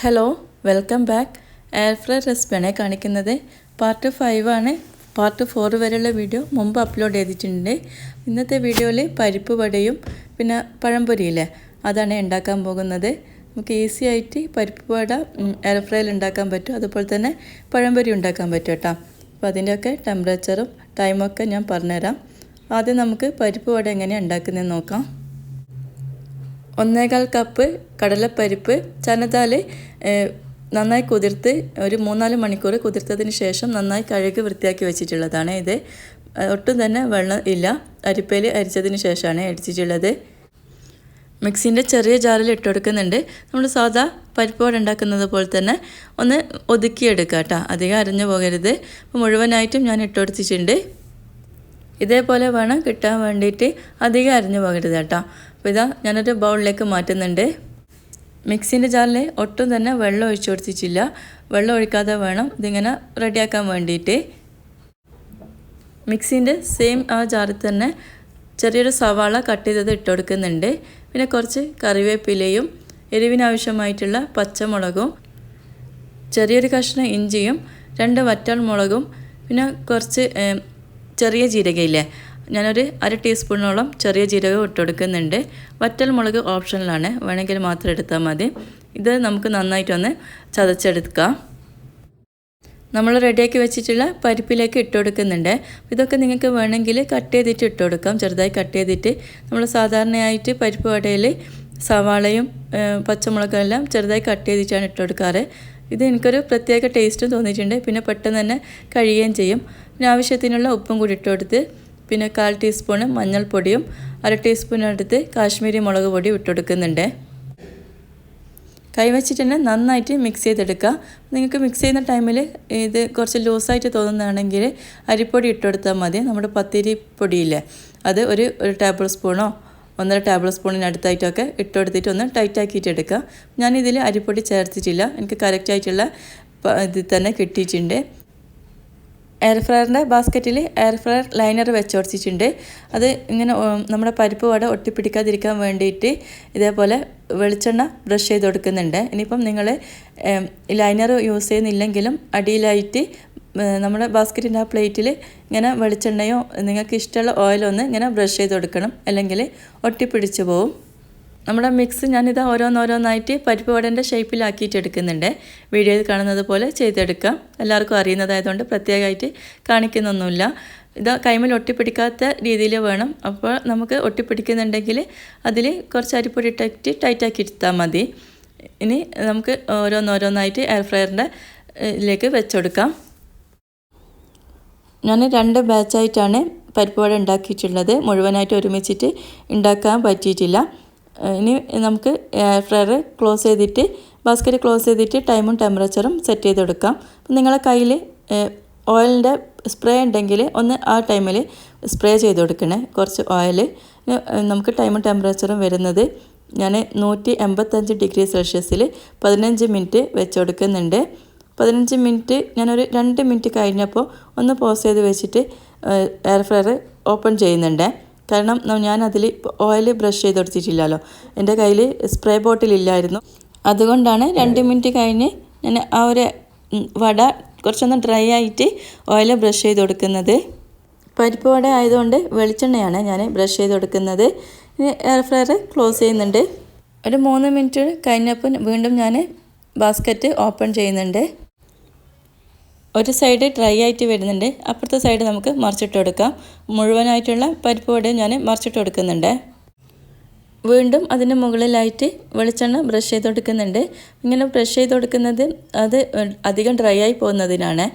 Hello welcome back fry റെസിപ്പിയാണ് കാണിക്കുന്നത്. Part five ആണ്. പാർട്ട് ഫോർ വരെയുള്ള വീഡിയോ മുമ്പ് അപ്ലോഡ് ചെയ്തിട്ടുണ്ട്. ഇന്നത്തെ വീഡിയോയിൽ പരിപ്പ് വടയും പിന്നെ പഴംപൊരിയില്ലേ? അതാണ് ഉണ്ടാക്കാൻ പോകുന്നത്. നമുക്ക് ഈസി ആയിട്ട് പരിപ്പ് വട എയർ ഫ്രൈയിൽ ഉണ്ടാക്കാൻ പറ്റും. അതുപോലെ തന്നെ പഴംപൊരി ഉണ്ടാക്കാൻ പറ്റും കേട്ടോ. അപ്പോൾ അതിന്റെയൊക്കെ ടെമ്പറേച്ചറും ടൈമൊക്കെ ഞാൻ പറഞ്ഞുതരാം. ആദ്യം നമുക്ക് പരിപ്പ് വട എങ്ങനെയാണ് ഉണ്ടാക്കുന്നതെന്ന് നോക്കാം. ഒന്നേകാൽ കപ്പ് കടലപ്പരിപ്പ് ചനതാൽ നന്നായി കുതിർത്ത് ഒരു മൂന്നാൽ മണിക്കൂർ കുതിർത്തതിന് ശേഷം നന്നായി കഴുകി വൃത്തിയാക്കി വെച്ചിട്ടുള്ളതാണ് ഇത്. ഒട്ടും തന്നെ വെള്ളം ഇല്ല. അരിപ്പയിൽ അരിച്ചതിന് ശേഷമാണ് അരിച്ചിട്ടുള്ളത്. മിക്സിന്റെ ചെറിയ ജാറിൽ ഇട്ട് കൊടുക്കുന്നുണ്ട്. നമ്മൾ സാധാ പരിപ്പ് വട ഉണ്ടാക്കുന്നത് പോലെ തന്നെ ഒന്ന് ഒതുക്കിയെടുക്കാം കേട്ടോ. അധികം അരഞ്ഞു പോകരുത്. അപ്പോൾ മുഴുവനായിട്ടും ഞാൻ ഇട്ട് കൊടുത്തിട്ടുണ്ട്. ഇതേപോലെ വേണം കിട്ടാൻ വേണ്ടിയിട്ട് അധികം അരിഞ്ഞു പോകരുത് കേട്ടോ. അപ്പോൾ ഇതാ ഞാനൊരു ബൗളിലേക്ക് മാറ്റുന്നുണ്ട്. മിക്സിന്റെ ജാറിൽ ഒട്ടും തന്നെ വെള്ളം ഒഴിച്ചു കൊടുത്തിട്ടില്ല. വെള്ളം ഒഴിക്കാതെ വേണം ഇതിങ്ങനെ റെഡിയാക്കാൻ വേണ്ടിയിട്ട്. മിക്സിന്റെ സെയിം ആ ജാറിൽ തന്നെ ചെറിയൊരു സവാള കട്ട് ചെയ്തത് ഇട്ട് കൊടുക്കുന്നുണ്ട്. പിന്നെ കുറച്ച് കറിവേപ്പിലയും എരിവിനാവശ്യമായിട്ടുള്ള പച്ചമുളകും ചെറിയൊരു കഷ്ണം ഇഞ്ചിയും രണ്ട് വറ്റൽ മുളകും പിന്നെ കുറച്ച് ചെറിയ ജീരകയില്ലേ ഞാനൊരു അര ടീസ്പൂണോളം ചെറിയ ജീരകം ഇട്ട് കൊടുക്കുന്നുണ്ട് വറ്റൽ മുളക് ഓപ്ഷനിലാണ്. വേണമെങ്കിൽ മാത്രം എടുത്താൽ മതി. ഇത് നമുക്ക് നന്നായിട്ടൊന്ന് ചതച്ചെടുക്കാം. നമ്മൾ റെഡിയാക്കി വെച്ചിട്ടുള്ള പരിപ്പിലേക്ക് ഇട്ട് കൊടുക്കുന്നുണ്ട് ഇതൊക്കെ നിങ്ങൾക്ക് വേണമെങ്കിൽ കട്ട് ചെയ്തിട്ട് ഇട്ട് കൊടുക്കാം ചെറുതായി കട്ട് ചെയ്തിട്ട് നമ്മൾ സാധാരണയായിട്ട് പരിപ്പ് വടയിൽ സവാളയും പച്ചമുളകും എല്ലാം ചെറുതായി കട്ട് ചെയ്തിട്ടാണ് ഇട്ട് കൊടുക്കാറ് ഇത് എനിക്കൊരു പ്രത്യേക ടേസ്റ്റും തോന്നിയിട്ടുണ്ട്. പിന്നെ പെട്ടെന്ന് തന്നെ കഴിയുകയും ചെയ്യും. ആവശ്യത്തിനുള്ള ഉപ്പും കൂടി ഇട്ട് കൊടുത്ത് പിന്നെ കാൽ ടീസ്പൂണ് മഞ്ഞൾപ്പൊടിയും അര ടീസ്പൂൺ എടുത്ത് കാശ്മീരി മുളക് പൊടിയും ഇട്ട് കൊടുക്കുന്നുണ്ട്. കൈവച്ചിട്ട് തന്നെ നന്നായിട്ട് മിക്സ് ചെയ്തെടുക്കുക. നിങ്ങൾക്ക് മിക്സ് ചെയ്യുന്ന ടൈമിൽ ഇത് കുറച്ച് ലൂസായിട്ട് തോന്നുന്നതാണെങ്കിൽ അരിപ്പൊടി ഇട്ട് കൊടുത്താൽ മതി. നമ്മുടെ പത്തിരി പൊടിയില്ലേ അത് ഒരു ഒരു ടേബിൾ സ്പൂണോ ഒന്നര ടേബിൾ സ്പൂണിനടുത്തായിട്ടൊക്കെ ഇട്ട് കൊടുത്തിട്ട് ഒന്ന് ടൈറ്റാക്കിയിട്ട് എടുക്കുക. ഞാനിതിൽ അരിപ്പൊടി ചേർത്തിട്ടില്ല. എനിക്ക് കറക്റ്റായിട്ടുള്ള ഇതിൽ തന്നെ കിട്ടിയിട്ടുണ്ട്. എയർ ഫ്രയറിന്റെ ബാസ്ക്കറ്റിൽ എയർ ഫ്രയർ ലൈനർ വെച്ച് കൊടുത്തിട്ടുണ്ട് അത് ഇങ്ങനെ നമ്മുടെ പരിപ്പ് വട ഒട്ടിപ്പിടിക്കാതിരിക്കാൻ വേണ്ടിയിട്ട് ഇതേപോലെ വെളിച്ചെണ്ണ ബ്രഷ് ചെയ്ത് കൊടുക്കുന്നുണ്ട് ഇനിയിപ്പം നിങ്ങൾ ലൈനർ യൂസ് ചെയ്യുന്നില്ലെങ്കിലും അടിയിലായിട്ട് നമ്മുടെ ബാസ്ക്കറ്റിന്റെ ആ പ്ലേറ്റിൽ ഇങ്ങനെ വെളിച്ചെണ്ണയോ നിങ്ങൾക്ക് ഇഷ്ടമുള്ള ഓയിലൊന്ന് ഇങ്ങനെ ബ്രഷ് ചെയ്ത് കൊടുക്കണം അല്ലെങ്കിൽ ഒട്ടിപ്പിടിച്ച് പോവും. നമ്മുടെ മിക്സ് ഞാനിത് ഓരോന്നോരോന്നായിട്ട് പരിപ്പ് വടന്റെ ഷേപ്പിലാക്കിയിട്ട് എടുക്കുന്നുണ്ട്. വീഡിയോയിൽ കാണുന്നത് പോലെ ചെയ്തെടുക്കാം. എല്ലാവർക്കും അറിയുന്നതായതുകൊണ്ട് പ്രത്യേകമായിട്ട് കാണിക്കുന്നൊന്നുമില്ല. ഇത് കൈമൽ ഒട്ടിപ്പിടിക്കാത്ത രീതിയിൽ വേണം. അപ്പോൾ നമുക്ക് ഒട്ടിപ്പിടിക്കുന്നുണ്ടെങ്കിൽ അതിൽ കുറച്ച് അരിപ്പൊടി ഇട്ടിട്ട് ടൈറ്റാക്കി എടുത്താൽ മതി. ഇനി നമുക്ക് ഓരോന്നോരോന്നായിട്ട് എയർ ഫ്രയറിന്റെ ഇതിലേക്ക് വെച്ചെടുക്കാം. ഞാൻ രണ്ട് ബാച്ചായിട്ടാണ് പരിപ്പ് വട ഉണ്ടാക്കിയിട്ടുള്ളത്. മുഴുവനായിട്ട് ഒരുമിച്ചിട്ട് ഉണ്ടാക്കാൻ പറ്റിയിട്ടില്ല. ഇനി നമുക്ക് എയർ ഫ്രയർ ക്ലോസ് ചെയ്തിട്ട് ബാസ്ക്കറ്റ് ക്ലോസ് ചെയ്തിട്ട് ടൈമും ടെമ്പറേച്ചറും സെറ്റ് ചെയ്ത് കൊടുക്കാം നിങ്ങളെ കയ്യിൽ ഓയിലിന്റെ സ്പ്രേ ഉണ്ടെങ്കിൽ ഒന്ന് ആ ടൈമിൽ സ്പ്രേ ചെയ്ത് കൊടുക്കണേ കുറച്ച് ഓയിൽ നമുക്ക് ടൈമും ടെമ്പറേച്ചറും വരുന്നത് ഞാൻ നൂറ്റി എൺപത്തഞ്ച് ഡിഗ്രി സെൽഷ്യസിൽ പതിനഞ്ച് മിനിറ്റ് വെച്ച് കൊടുക്കുന്നുണ്ട് പതിനഞ്ച് മിനിറ്റ് ഞാനൊരു രണ്ട് മിനിറ്റ് കഴിഞ്ഞപ്പോൾ ഒന്ന് പോസ് ചെയ്ത് വെച്ചിട്ട് എയർ ഫ്രയർ ഓപ്പൺ ചെയ്യുന്നുണ്ട്. കാരണം ഞാൻ അതിൽ ഓയിൽ ബ്രഷ് ചെയ്ത് കൊടുത്തിട്ടില്ലല്ലോ എന്റെ കയ്യിൽ സ്പ്രേ ബോട്ടിൽ ഇല്ലായിരുന്നു. അതുകൊണ്ടാണ് രണ്ട് മിനിറ്റ് കഴിഞ്ഞ് ഞാൻ ആ ഒരു വട കുറച്ചൊന്ന് ഡ്രൈ ആയിട്ട് ഓയിൽ ബ്രഷ് ചെയ്ത് കൊടുക്കുന്നത് പരിപ്പ് വട ആയതുകൊണ്ട് വെളിച്ചെണ്ണയാണ് ഞാൻ ബ്രഷ് ചെയ്ത് കൊടുക്കുന്നത് ഇനി എയർ ഫ്രയർ ക്ലോസ് ചെയ്യുന്നുണ്ട്. ഒരു മൂന്ന് മിനിറ്റ് കഴിഞ്ഞപ്പോൾ വീണ്ടും ഞാൻ ബാസ്ക്കറ്റ് ഓപ്പൺ ചെയ്യുന്നുണ്ട്. ഒരു സൈഡ് ഡ്രൈ ആയിട്ട് വരുന്നുണ്ട്. അപ്പുറത്തെ സൈഡ് നമുക്ക് മറിച്ചിട്ട് കൊടുക്കാം. മുഴുവനായിട്ടുള്ള പരിപ്പ് വട ഞാൻ മറിച്ചിട്ട് കൊടുക്കുന്നുണ്ട്. വീണ്ടും അതിന് മുകളിലായിട്ട് വെളിച്ചെണ്ണ ബ്രഷ് ചെയ്ത് കൊടുക്കുന്നുണ്ട്. ഇങ്ങനെ ബ്രഷ് ചെയ്ത് കൊടുക്കുന്നത് അത് അധികം ഡ്രൈ ആയി പോകുന്നതിനാണ്.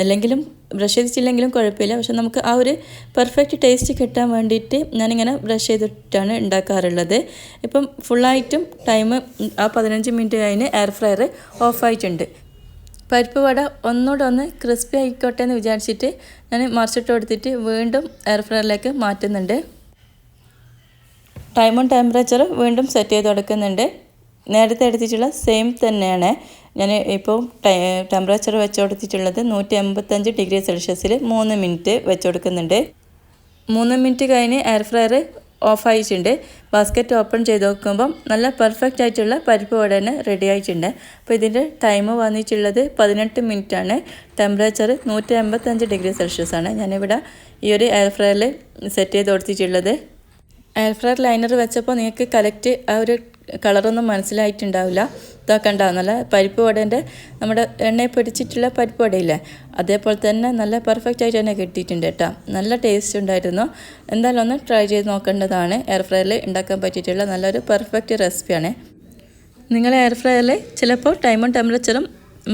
അല്ലെങ്കിലും ബ്രഷ് ചെയ്തിട്ടില്ലെങ്കിലും കുഴപ്പമില്ല. പക്ഷെ നമുക്ക് ആ ഒരു പെർഫെക്റ്റ് ടേസ്റ്റ് കിട്ടാൻ വേണ്ടിയിട്ട് ഞാനിങ്ങനെ ബ്രഷ് ചെയ്തിട്ടാണ് ഉണ്ടാക്കാറുള്ളത്. ഇപ്പം ഫുള്ളായിട്ടും ടൈം ആ പതിനഞ്ച് മിനിറ്റ് കഴിഞ്ഞ് എയർ ഫ്രയർ ഓഫായിട്ടുണ്ട് പരിപ്പ് വട ഒന്നുകൂടെ ഒന്ന് ക്രിസ്പി ആയിക്കോട്ടെ എന്ന് വിചാരിച്ചിട്ട് ഞാൻ മറിച്ചിട്ട് കൊടുത്തിട്ട് വീണ്ടും എയർ ഫ്രയറിലേക്ക് മാറ്റുന്നുണ്ട്. ടൈമും ടെമ്പറേച്ചറും വീണ്ടും സെറ്റ് ചെയ്ത് കൊടുക്കുന്നുണ്ട്. നേരത്തെ എടുത്തിട്ടുള്ള സെയിം തന്നെയാണ്. ഞാൻ ഇപ്പോൾ ടെമ്പറേച്ചർ വെച്ച് കൊടുത്തിട്ടുള്ളത് നൂറ്റി എൺപത്തഞ്ച് ഡിഗ്രി സെൽഷ്യസിൽ മൂന്ന് മിനിറ്റ് വെച്ച് കൊടുക്കുന്നുണ്ട്. മൂന്ന് മിനിറ്റ് കഴിഞ്ഞ് എയർ ഫ്രയർ ഓഫ് ആയിട്ടുണ്ട് ബാസ്ക്കറ്റ് ഓപ്പൺ ചെയ്ത് നോക്കുമ്പം നല്ല പെർഫെക്റ്റ് ആയിട്ടുള്ള പരിപ്പ് വട റെഡി ആയിട്ടുണ്ട്. അപ്പോൾ ഇതിന്റെ ടൈം വന്നിട്ടുള്ളത് പതിനെട്ട് ആണ്. ടെമ്പറേച്ചർ നൂറ്റി അമ്പത്തഞ്ച് ഡിഗ്രി സെൽഷ്യസ് ആണ്. ഞാനിവിടെ ഈ ഒരു എയർ ഫ്രയറിൽ സെറ്റ് ചെയ്ത് കൊടുത്തിട്ടുള്ളത്. എയർ ഫ്രയർ ലൈനർ വെച്ചപ്പോൾ നിങ്ങൾക്ക് കറക്റ്റ് ആ ഒരു കളറൊന്നും മനസ്സിലായിട്ടുണ്ടാവില്ല. ഇതൊക്കെ ഉണ്ടാവും നല്ല പരിപ്പ് വടേന്റെ നമ്മുടെ എണ്ണയിൽ പിടിച്ചിട്ടുള്ള പരിപ്പ് വടയില്ലേ? അതേപോലെ തന്നെ നല്ല പെർഫെക്റ്റ് ആയിട്ട് തന്നെ കിട്ടിയിട്ടുണ്ട് കേട്ടോ. നല്ല ടേസ്റ്റ് ഉണ്ടായിരുന്നു. എന്തായാലും ഒന്ന് ട്രൈ ചെയ്ത് നോക്കേണ്ടതാണ്. എയർ ഫ്രയറിൽ ഉണ്ടാക്കാൻ പറ്റിയിട്ടുള്ള നല്ലൊരു പെർഫെക്റ്റ് റെസിപ്പിയാണ് നിങ്ങൾ എയർ ഫ്രയറിൽ ചിലപ്പോൾ ടൈമും ടെമ്പറേച്ചറും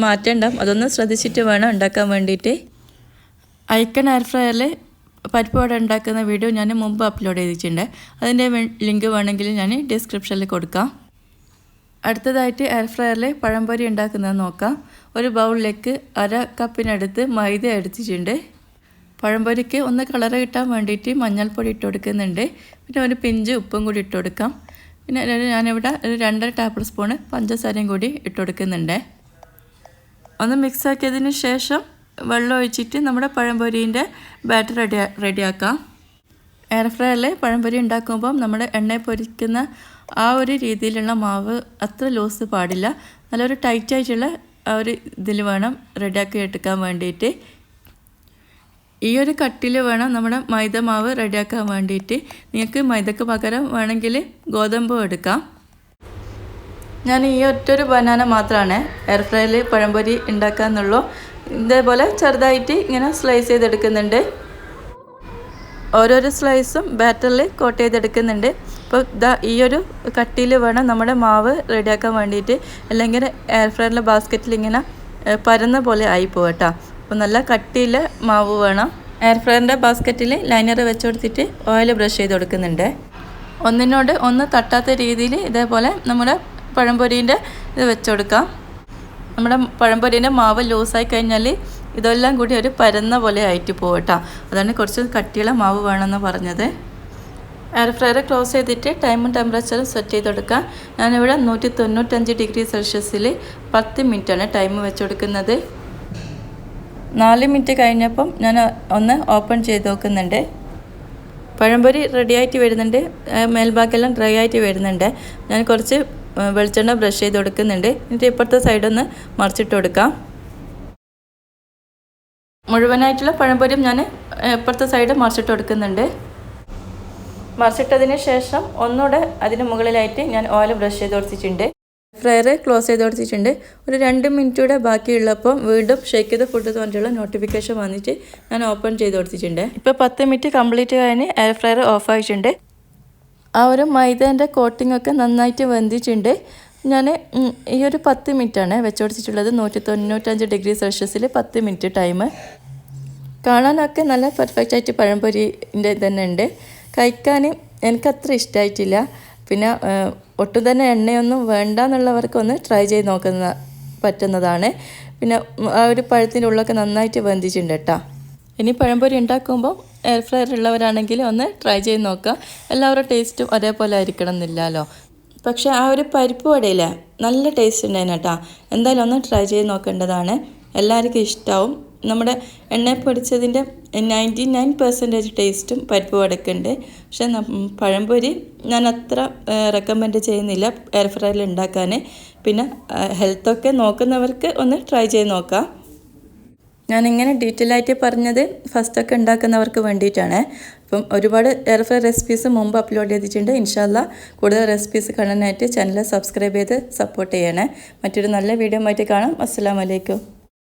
മാറ്റേണ്ടാവും. അതൊന്ന് ശ്രദ്ധിച്ചിട്ട് വേണം ഉണ്ടാക്കാൻ വേണ്ടിയിട്ട്. ഐക്കൺ എയർ ഫ്രയറിൽ പരിപ്പ് വട ഉണ്ടാക്കുന്ന വീഡിയോ ഞാൻ മുമ്പ് അപ്ലോഡ് ചെയ്തിട്ടുണ്ട്. അതിന്റെ ലിങ്ക് വേണമെങ്കിൽ ഞാൻ ഡിസ്ക്രിപ്ഷനിൽ കൊടുക്കാം. അടുത്തതായിട്ട് എയർ ഫ്രയറിൽ പഴംപൊരി ഉണ്ടാക്കുന്നത് നോക്കാം. ഒരു ബൗളിലേക്ക് അര കപ്പിനടുത്ത് മൈദ എടുത്തിട്ടുണ്ട് പഴംപൊരിക്ക് ഒന്ന് കളർ കിട്ടാൻ വേണ്ടിയിട്ട് മഞ്ഞൾപ്പൊടി ഇട്ട് കൊടുക്കുന്നുണ്ട്. പിന്നെ ഒരു പിഞ്ച് ഉപ്പും കൂടി ഇട്ട് കൊടുക്കാം. പിന്നെ ഞാനിവിടെ ഒരു രണ്ടര ടേബിൾ സ്പൂണ് പഞ്ചസാരയും കൂടി ഇട്ട് കൊടുക്കുന്നുണ്ട്. ഒന്ന് മിക്സാക്കിയതിന് ശേഷം വെള്ളം ഒഴിച്ചിട്ട് നമ്മുടെ പഴംപൊരീന്റെ ബാറ്റർ റെഡി റെഡിയാക്കാം. എയർ ഫ്രയറിൽ പഴംപൊരി ഉണ്ടാക്കുമ്പം നമ്മുടെ എണ്ണയിൽ പൊരിക്കുന്ന ആ ഒരു രീതിയിലുള്ള മാവ് അത്ര ലൂസ് പാടില്ല. നല്ലൊരു ടൈറ്റായിട്ടുള്ള ആ ഒരു ഇതിൽ വേണം റെഡിയാക്കി എടുക്കാൻ വേണ്ടിയിട്ട്. ഈ ഒരു കട്ടിൽ വേണം നമ്മുടെ മൈദ മാവ് റെഡിയാക്കാൻ വേണ്ടിയിട്ട്. നിങ്ങൾക്ക് മൈദക്ക് പകരം വേണമെങ്കിൽ ഗോതമ്പ് എടുക്കാം. ഞാൻ ഈ ഒറ്റൊരു ബനാന മാത്രമാണ് എയർ ഫ്രയറിൽ പഴംപൊരി ഉണ്ടാക്കാന്നുള്ളൂ. ഇതേപോലെ ചെറുതായിട്ട് ഇങ്ങനെ സ്ലൈസ് ചെയ്തെടുക്കുന്നുണ്ട്. ഓരോരോ സ്ലൈസും ബാറ്ററിൽ കോട്ട് ചെയ്തെടുക്കുന്നുണ്ട്. അപ്പോൾ ഇതാ ഈ ഒരു കട്ടിയിൽ വേണം നമ്മുടെ മാവ് റെഡിയാക്കാൻ വേണ്ടിയിട്ട്. അല്ലെങ്കിൽ എയർ ഫ്രയറിലെ ബാസ്ക്കറ്റിൽ ഇങ്ങനെ പരന്ന പോലെ ആയി പോകട്ടോ അപ്പോൾ നല്ല കട്ടിയിൽ മാവ് വേണം. എയർ ഫ്രയറിന്റെ ബാസ്ക്കറ്റിൽ ലൈനർ വെച്ച് കൊടുത്തിട്ട് ഓയിൽ ബ്രഷ് ചെയ്ത് കൊടുക്കുന്നുണ്ട്. ഒന്നിനോട് ഒന്ന് തട്ടാത്ത രീതിയിൽ ഇതേപോലെ നമ്മുടെ പഴംപൊരീന്റെ ഇത് വെച്ച് കൊടുക്കാം. നമ്മുടെ പഴംപൊരിന്റെ മാവ് ലൂസായി കഴിഞ്ഞാൽ ഇതെല്ലാം കൂടി ഒരു പരന്ന പോലെ ആയിട്ട് പോകും അതാണ് കുറച്ച് കട്ടിയുള്ള മാവ് വേണമെന്ന് പറഞ്ഞത്. എയർ ഫ്രയർ ക്ലോസ് ചെയ്തിട്ട് ടൈമും ടെമ്പറേച്ചറും സെറ്റ് ചെയ്ത് കൊടുക്കാം. ഞാനിവിടെ നൂറ്റി തൊണ്ണൂറ്റഞ്ച് ഡിഗ്രി സെൽഷ്യസിൽ പത്ത് മിനിറ്റാണ് ടൈം വെച്ച് കൊടുക്കുന്നത്. നാല് മിനിറ്റ് കഴിഞ്ഞപ്പം ഞാൻ ഒന്ന് ഓപ്പൺ ചെയ്ത് നോക്കുന്നുണ്ട്. പഴംപൊരി റെഡി ആയിട്ട് വരുന്നുണ്ട്. മേൽഭാഗമെല്ലാം ഡ്രൈ ആയിട്ട് വരുന്നുണ്ട്. ഞാൻ കുറച്ച് വെളിച്ചെണ്ണ ബ്രഷ് ചെയ്ത് കൊടുക്കുന്നുണ്ട് എന്നിട്ട് ഇപ്പുറത്തെ സൈഡൊന്ന് മറിച്ചിട്ട് കൊടുക്കാം മുഴുവനായിട്ടുള്ള പഴംപൊരിയും ഞാൻ ഇപ്പുറത്തെ സൈഡ് മറിച്ചിട്ട് കൊടുക്കുന്നുണ്ട് മറിച്ചിട്ടതിന് ശേഷം ഒന്നുകൂടെ അതിന് മുകളിലായിട്ട് ഞാൻ ഓയിൽ ബ്രഷ് ചെയ്ത് കൊടുത്തിട്ടുണ്ട്. ഫ്രയർ ക്ലോസ് ചെയ്ത് കൊടുത്തിട്ടുണ്ട്. ഒരു രണ്ട് മിനിറ്റ് കൂടെ ബാക്കിയുള്ളപ്പോൾ വീണ്ടും ഷേക്ക് ചെയ്ത് ഫുഡ് തോന്നിയിട്ടുള്ള നോട്ടിഫിക്കേഷൻ വന്നിട്ട് ഞാൻ ഓപ്പൺ ചെയ്ത് കൊടുത്തിട്ടുണ്ട്. ഇപ്പോൾ പത്ത് മിനിറ്റ് കംപ്ലീറ്റ് കഴിഞ്ഞ് എയർ ഫ്രയർ ഓഫ് ആയിട്ടുണ്ട്. ആ ഒരു മൈദേന്റെ കോട്ടിംഗ് ഒക്കെ നന്നായിട്ട് വെന്തിട്ടുണ്ട്. ഞാൻ ഈ ഒരു പത്ത് മിനിറ്റാണ് വെച്ച് കൊടുത്തിട്ടുള്ളത് നൂറ്റി തൊണ്ണൂറ്റഞ്ച് ഡിഗ്രി സെൽഷ്യസിൽ പത്ത് മിനിറ്റ് ടൈം കാണാനൊക്കെ നല്ല പെർഫെക്റ്റ് ആയിട്ട് പഴംപൊരിന്റെ തന്നെ ഉണ്ട് കഴിക്കാൻ എനിക്കത്ര ഇഷ്ടമായിട്ടില്ല പിന്നെ ഒട്ടും തന്നെ എണ്ണയൊന്നും വേണ്ട എന്നുള്ളവർക്കൊന്ന് ട്രൈ ചെയ്ത് നോക്കുന്ന പറ്റുന്നതാണ്. പിന്നെ ആ ഒരു പഴത്തിന്റെ ഉള്ളൊക്കെ നന്നായിട്ട് വെന്തിച്ചിട്ടുണ്ട് കേട്ടോ. ഇനി പഴംപൊരി ഉണ്ടാക്കുമ്പോൾ എയർ ഫ്രയർ ഉള്ളവരാണെങ്കിൽ ഒന്ന് ട്രൈ ചെയ്ത് നോക്കുക. എല്ലാവരുടെ ടേസ്റ്റും ഒരേപോലെ ആയിരിക്കണം എന്നില്ലല്ലോ. പക്ഷേ ആ ഒരു പരിപ്പ് വടയില്ലേ നല്ല ടേസ്റ്റ് ഉണ്ടായിരുന്നു കേട്ടോ. എന്തായാലും ഒന്ന് ട്രൈ ചെയ്ത് നോക്കേണ്ടതാണ്. എല്ലാവർക്കും ഇഷ്ടമാവും നമ്മുടെ എണ്ണ പൊടിച്ചതിന്റെ നയന്റി നയൻ പെർസെന്റേജ് ടേസ്റ്റും പരിപ്പ് വടക്കുണ്ട് പക്ഷേ പഴംപൊരി ഞാൻ അത്ര റെക്കമെൻഡ് ചെയ്യുന്നില്ല എയർ ഫ്രയറിൽ ഉണ്ടാക്കാൻ. പിന്നെ ഹെൽത്തൊക്കെ നോക്കുന്നവർക്ക് ഒന്ന് ട്രൈ ചെയ്ത് നോക്കാം. ഞാനിങ്ങനെ ഡീറ്റെയിൽ ആയിട്ട് പറഞ്ഞത് ഫസ്റ്റൊക്കെ ഉണ്ടാക്കുന്നവർക്ക് വേണ്ടിയിട്ടാണ്. അപ്പം ഒരുപാട് എയർ ഫ്രൈ റെസിപ്പീസ് മുമ്പ് അപ്ലോഡ് ചെയ്തിട്ടുണ്ട്. ഇൻഷാല്ല കൂടുതൽ റെസിപ്പീസ് കാണാനായിട്ട് ചാനൽ സബ്സ്ക്രൈബ് ചെയ്ത് സപ്പോർട്ട് ചെയ്യണേ. മറ്റൊരു നല്ല വീഡിയോ ആയിട്ട് കാണാം. അസ്സാം വലൈക്കും